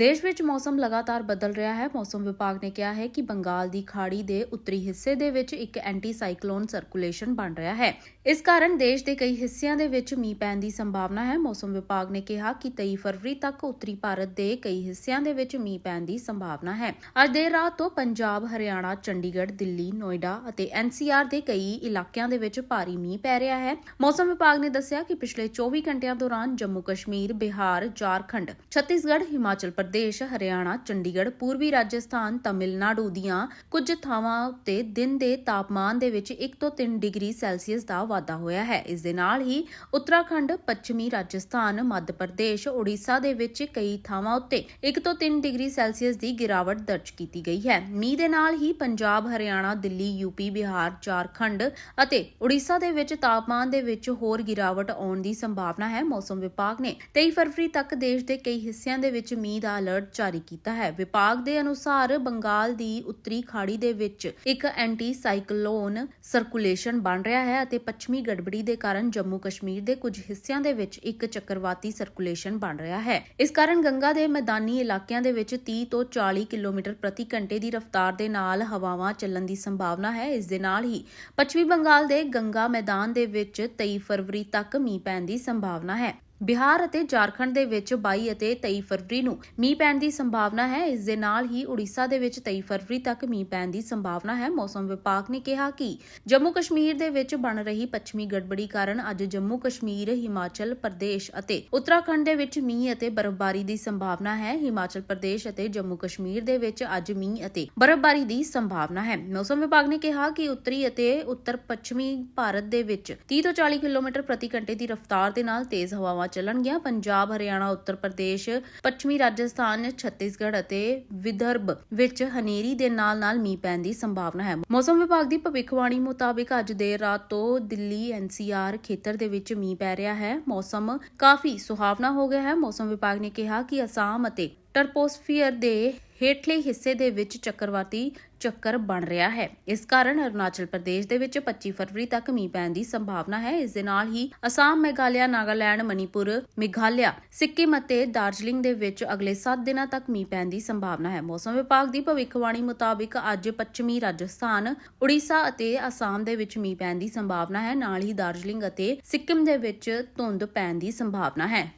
ਦੇਸ਼ ਵਿੱਚ ਮੌਸਮ ਲਗਾਤਾਰ ਬਦਲ ਰਿਹਾ ਹੈ। ਮੌਸਮ ਵਿਭਾਗ ਨੇ ਕਿਹਾ ਹੈ ਕਿ ਬੰਗਾਲ ਦੀ ਖਾੜੀ ਦੇ ਉੱਤਰੀ ਹਿੱਸੇ ਦੇ ਵਿੱਚ ਇੱਕ ਐਂਟੀ ਸਾਈਕਲੋਨ ਸਰਕੂਲੇਸ਼ਨ ਬਣ ਰਿਹਾ ਹੈ। ਇਸ ਕਾਰਨ ਦੇਸ਼ ਦੇ ਕਈ ਹਿੱਸਿਆਂ ਦੇ ਵਿੱਚ ਮੀਂਹ ਪੈਣ ਦੀ ਸੰਭਾਵਨਾ ਹੈ। ਮੌਸਮ ਵਿਭਾਗ ਨੇ ਕਿਹਾ ਕਿ 23 ਫਰਵਰੀ ਤੱਕ ਉੱਤਰੀ ਭਾਰਤ ਦੇ ਕਈ ਹਿੱਸਿਆਂ ਦੇ ਵਿੱਚ ਮੀਂਹ ਪੈਣ ਦੀ ਸੰਭਾਵਨਾ ਹੈ। ਅੱਜ ਦੇਰ ਰਾਤ ਤੋਂ ਪੰਜਾਬ, ਹਰਿਆਣਾ, ਚੰਡੀਗੜ੍ਹ, ਦਿੱਲੀ, ਨੋਇਡਾ ਅਤੇ ਐਨਸੀਆਰ ਦੇ ਕਈ ਇਲਾਕਿਆਂ ਦੇ ਵਿੱਚ ਭਾਰੀ ਮੀਂਹ ਪੈ ਰਿਹਾ ਹੈ। ਮੌਸਮ ਵਿਭਾਗ ਨੇ ਦੱਸਿਆ ਕਿ ਪਿਛਲੇ 24 ਘੰਟਿਆਂ ਦੌਰਾਨ ਜੰਮੂ ਕਸ਼ਮੀਰ ਬਿਹਾਰ, ਝਾਰਖੰਡ, ਛੱਤੀਸਗੜ੍ਹ, ਹਿਮਾਚਲ ਪ੍ਰਦੇਸ਼, ਹਰਿਆਣਾ, ਚੰਡੀਗੜ੍ਹ, ਪੂਰਬੀ ਰਾਜਸਥਾਨ, ਤਮਿਲਨਾਡੂ ਦੀਆਂ ਕੁਝ ਥਾਵਾਂ ਉੱਤੇ ਦਿਨ ਦੇ ਤਾਪਮਾਨ ਦੇ ਵਿੱਚ 1 ਤੋਂ 3 ਡਿਗਰੀ ਸੈਲਸੀਅਸ ਦਾ ਵਾਧਾ ਹੋਇਆ ਹੈ। ਇਸ ਦੇ ਨਾਲ ਹੀ ਉੱਤਰਾਖੰਡ, ਪੱਛਮੀ ਰਾਜਸਥਾਨ, ਮੱਧ ਪ੍ਰਦੇਸ਼ ਓਡੀਸ਼ਾ ਦੇ ਵਿੱਚ ਕਈ ਥਾਵਾਂ ਉੱਤੇ 1 ਤੋਂ 3 ਡਿਗਰੀ ਸੈਲਸੀਅਸ ਦੀ ਗਿਰਾਵਟ ਦਰਜ ਕੀਤੀ ਗਈ ਹੈ। ਮੀਂਹ ਦੇ ਨਾਲ ਹੀ ਪੰਜਾਬ, ਹਰਿਆਣਾ, ਦਿੱਲੀ, ਯੂਪੀ, ਬਿਹਾਰ, ਝਾਰਖੰਡ ਅਤੇ ਓਡੀਸ਼ਾ ਦੇ ਵਿੱਚ ਤਾਪਮਾਨ ਦੇ ਵਿੱਚ ਹੋਰ ਗਿਰਾਵਟ ਆਉਣ ਦੀ ਸੰਭਾਵਨਾ ਹੈ। ਮੌਸਮ ਵਿਭਾਗ ਨੇ 23 ਫਰਵਰੀ ਤੱਕ ਦੇਸ਼ ਦੇ ਕਈ ਹਿੱਸਿਆਂ ਦੇ ਵਿੱਚ ਮੀਂਹ ਦਾ ਅਲਰਟ ਜਾਰੀ ਕੀਤਾ ਹੈ। ਵਿਭਾਗ ਦੇ ਅਨੁਸਾਰ ਬੰਗਾਲ ਦੀ ਉੱਤਰੀ ਖਾੜੀ ਦੇ ਵਿੱਚ ਇੱਕ ਐਂਟੀ ਸਾਈਕਲੋਨ ਸਰਕੂਲੇਸ਼ਨ ਬਣ ਰਿਹਾ ਹੈ ਅਤੇ ਪੱਛਮੀ ਗੜਬੜੀ ਦੇ ਕਾਰਨ ਜੰਮੂ ਕਸ਼ਮੀਰ ਦੇ ਕੁਝ ਹਿੱਸਿਆਂ ਦੇ ਵਿੱਚ ਇੱਕ ਚੱਕਰਵਾਤੀ ਸਰਕੂਲੇਸ਼ਨ ਬਣ ਰਿਹਾ ਹੈ। ਇਸ ਕਾਰਨ ਗੰਗਾ ਦੇ ਮੈਦਾਨੀ ਇਲਾਕਿਆਂ ਦੇ ਵਿੱਚ 30 ਤੋਂ 40 ਕਿਲੋਮੀਟਰ ਪ੍ਰਤੀ ਘੰਟੇ ਦੀ ਰਫ਼ਤਾਰ ਦੇ ਨਾਲ ਹਵਾਵਾਂ ਚੱਲਣ ਦੀ ਸੰਭਾਵਨਾ ਹੈ। ਇਸ ਦੇ ਨਾਲ ਹੀ ਪੱਛਮੀ ਬੰਗਾਲ ਦੇ ਗੰਗਾ ਮੈਦਾਨ ਦੇ ਵਿੱਚ 23 ਫਰਵਰੀ ਤੱਕ ਮੀਂਹ ਪੈਣ ਦੀ ਸੰਭਾਵਨਾ ਹੈ। ਬਿਹਾਰ ਅਤੇ ਝਾਰਖੰਡ ਦੇ ਵਿੱਚ 22 ਅਤੇ 23 ਫਰਵਰੀ ਨੂੰ ਮੀਂਹ ਪੈਣ ਦੀ ਸੰਭਾਵਨਾ ਹੈ। ਇਸ ਦੇ ਨਾਲ ਹੀ ਉੜੀਸਾ ਦੇ ਵਿੱਚ 23 ਫਰਵਰੀ ਤੱਕ ਮੀਂਹ ਪੈਣ ਦੀ ਸੰਭਾਵਨਾ ਹੈ। ਮੌਸਮ ਵਿਭਾਗ ਨੇ ਕਿਹਾ ਕਿ ਜੰਮੂ ਕਸ਼ਮੀਰ ਦੇ ਵਿੱਚ ਬਣ ਰਹੀ ਪੱਛਮੀ ਗੜਬੜੀ ਕਾਰਨ ਅੱਜ ਜੰਮੂ ਕਸ਼ਮੀਰ, ਹਿਮਾਚਲ ਪ੍ਰਦੇਸ਼ ਅਤੇ ਉੱਤਰਾਖੰਡ ਦੇ ਵਿੱਚ ਮੀਂਹ ਅਤੇ ਬਰਫ਼ਬਾਰੀ ਦੀ ਸੰਭਾਵਨਾ ਹੈ। ਹਿਮਾਚਲ ਪ੍ਰਦੇਸ਼ ਅਤੇ ਜੰਮੂ ਕਸ਼ਮੀਰ ਦੇ ਵਿੱਚ ਅੱਜ ਮੀਂਹ ਅਤੇ ਬਰਫ਼ਬਾਰੀ ਦੀ ਸੰਭਾਵਨਾ ਹੈ। ਮੌਸਮ ਵਿਭਾਗ ਨੇ ਕਿਹਾ ਕਿ ਉੱਤਰੀ ਅਤੇ ਉੱਤਰ ਪੱਛਮੀ ਭਾਰਤ ਦੇ ਵਿੱਚ 30 ਤੋਂ 40 ਕਿਲੋਮੀਟਰ ਪ੍ਰਤੀ ਘੰਟੇ ਦੀ ਰਫ਼ਤਾਰ ਦੇ ਨਾਲ ਤੇਜ਼ ਹਵਾਵਾਂ ਚੱਲਣਗੀਆਂ। ਪੰਜਾਬ, ਹਰਿਆਣਾ, ਉੱਤਰ ਪ੍ਰਦੇਸ਼, ਪੱਛਮੀ ਰਾਜਸਥਾਨ, ਛੱਤੀਸਗੜ੍ਹ ਅਤੇ ਵਿਦਰਭ ਵਿੱਚ ਹਨੇਰੀ ਦੇ ਨਾਲ-ਨਾਲ ਮੀਂਹ ਪੈਣ ਦੀ ਸੰਭਾਵਨਾ ਹੈ। ਮੌਸਮ ਵਿਭਾਗ ਦੀ ਭਵਿੱਖਬਾਣੀ ਮੁਤਾਬਿਕ ਅੱਜ ਦੇਰ ਰਾਤ ਤੋਂ ਦਿੱਲੀ ਐਨਸੀਆਰ ਖੇਤਰ ਦੇ ਵਿੱਚ ਮੀਂਹ ਪੈ ਰਿਹਾ ਹੈ। ਮੌਸਮ ਕਾਫੀ ਸੁਹਾਵਣਾ ਹੋ ਗਿਆ ਹੈ। ਮੌਸਮ ਵਿਭਾਗ ਨੇ ਕਿਹਾ ਕਿ ਅਸਾਮ ਅਤੇ ਟਰਪੋਸਫੀਅਰ ਦੇ ਹੇਠਲੇ ਹਿੱਸੇ ਦੇ ਵਿੱਚ ਚੱਕਰਵਾਤੀ ਚੱਕਰ ਬਣ ਰਿਹਾ ਹੈ। ਇਸ ਕਾਰਨ ਅਰੁਣਾਚਲ ਪ੍ਰਦੇਸ਼ ਦੇ ਵਿੱਚ 25 ਫਰਵਰੀ ਤੱਕ ਮੀਂਹ ਪੈਣ ਦੀ ਸੰਭਾਵਨਾ ਹੈ। ਇਸ ਦੇ ਨਾਲ ਹੀ ਅਸਾਮ, ਮੇਘਾਲਿਆ, ਨਾਗਾਲੈਂਡ, ਮਨੀਪੁਰ, ਮੇਘਾਲਿਆ, ਸਿੱਕਿਮ ਅਤੇ ਦਾਰਜਲਿੰਗ ਦੇ ਵਿੱਚ ਅਗਲੇ 7 ਦਿਨਾਂ ਤੱਕ ਮੀਂਹ ਪੈਣ ਦੀ ਸੰਭਾਵਨਾ ਹੈ। ਮੌਸਮ ਵਿਭਾਗ ਦੀ ਭਵਿੱਖਬਾਣੀ ਮੁਤਾਬਿਕ ਅੱਜ ਪੱਛਮੀ ਰਾਜਸਥਾਨ, ਉੜੀਸਾ ਅਤੇ ਅਸਾਮ ਦੇ ਵਿੱਚ ਮੀਂਹ ਪੈਣ ਦੀ ਸੰਭਾਵਨਾ ਹੈ। ਨਾਲ ਹੀ ਦਾਰਜਲਿੰਗ ਅਤੇ ਸਿੱਕਿਮ ਦੇ ਵਿੱਚ ਧੁੰਦ ਪੈਣ ਦੀ ਸੰਭਾਵਨਾ ਹੈ।